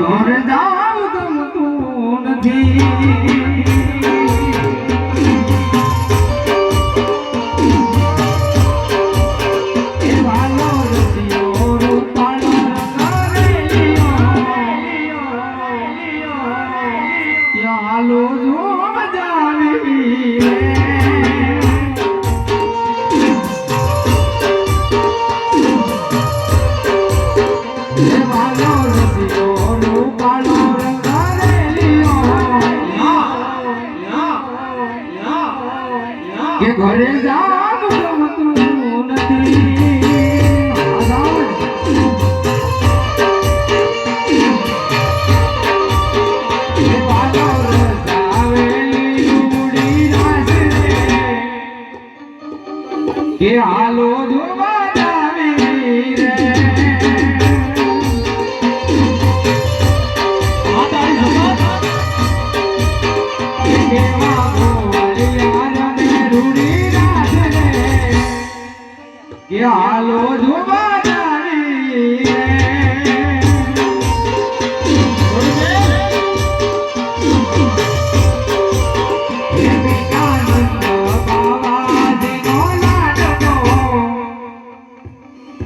ઘર જાવ ગમતું નથી. યાલો જો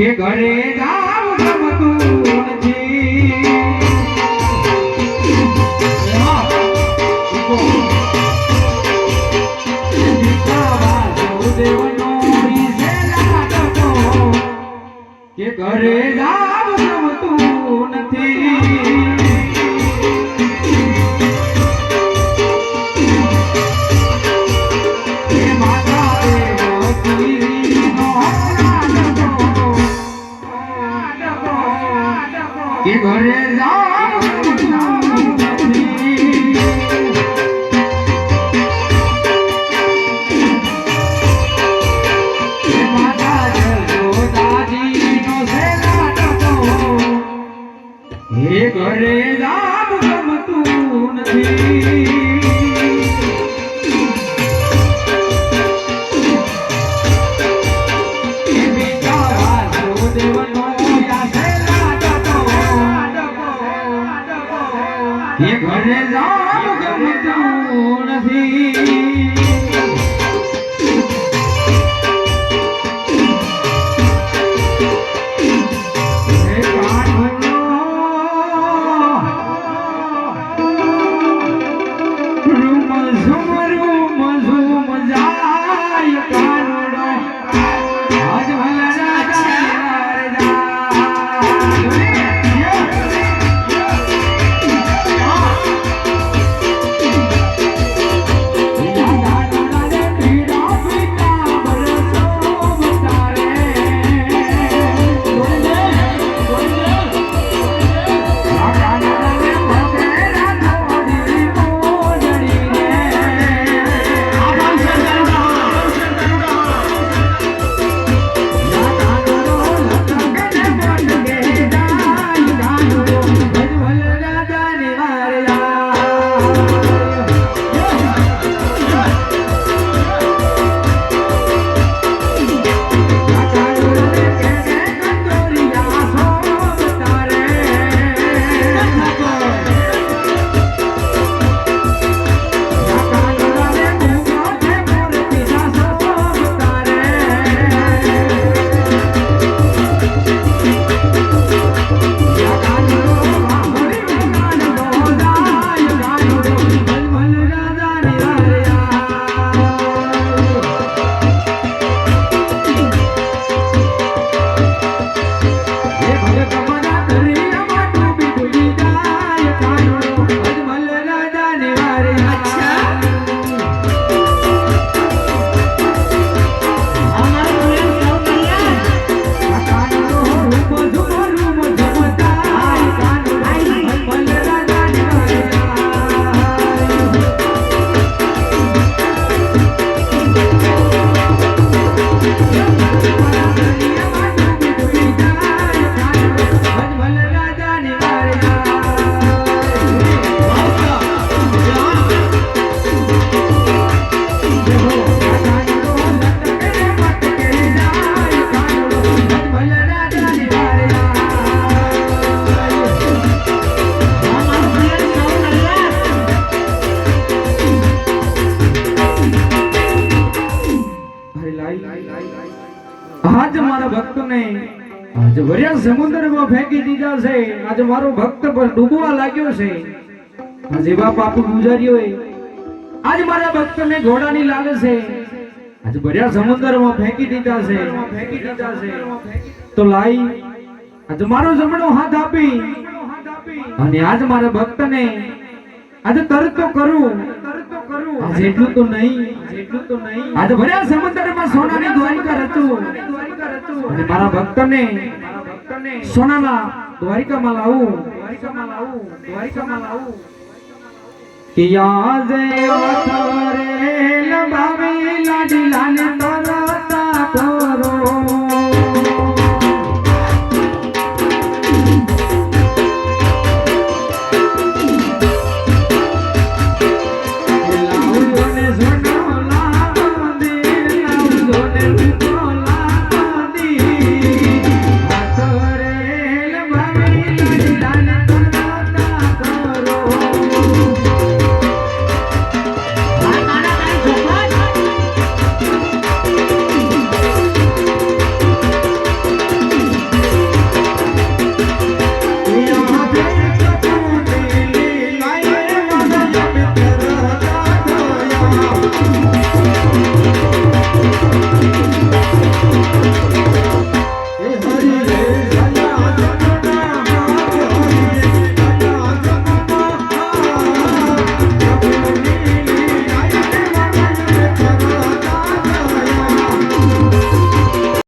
કે ઘરે જાવ ગમતું ઘરે જાવ ગમતું નથી. કે ભક્તને આજે વર્યા સમુદ્રમાં ફેંકી દીધા છે. આજે મારો ભક્ત પર ડૂબવા લાગ્યો છે. આજે બાપ બાપુ ગુજાર્યો આજ મારા ભક્તને ઘોડાની લાગે છે. આજે ભર્યા સમુદ્રમાં ફેંકી દીધા છે. ફેંકી દીધા છે તો લાઈ, આજે મારો જમણો હાથ આપી અને આજ મારા ભક્તને આજે તરત તો કરું. આજે એટલું તો નહીં. એટલું તો નહીં આજે ભર્યા સમુદ્રમાં સોનાની દ્વારિકા રચું. અને મારા ભક્તને સોનાના દ્વારિકામાં લાવું. દ્વારિકામાં લાવું દ્વારિકામાં લાવું કિયા જે ઓથરે લબાવે લાડી. લાને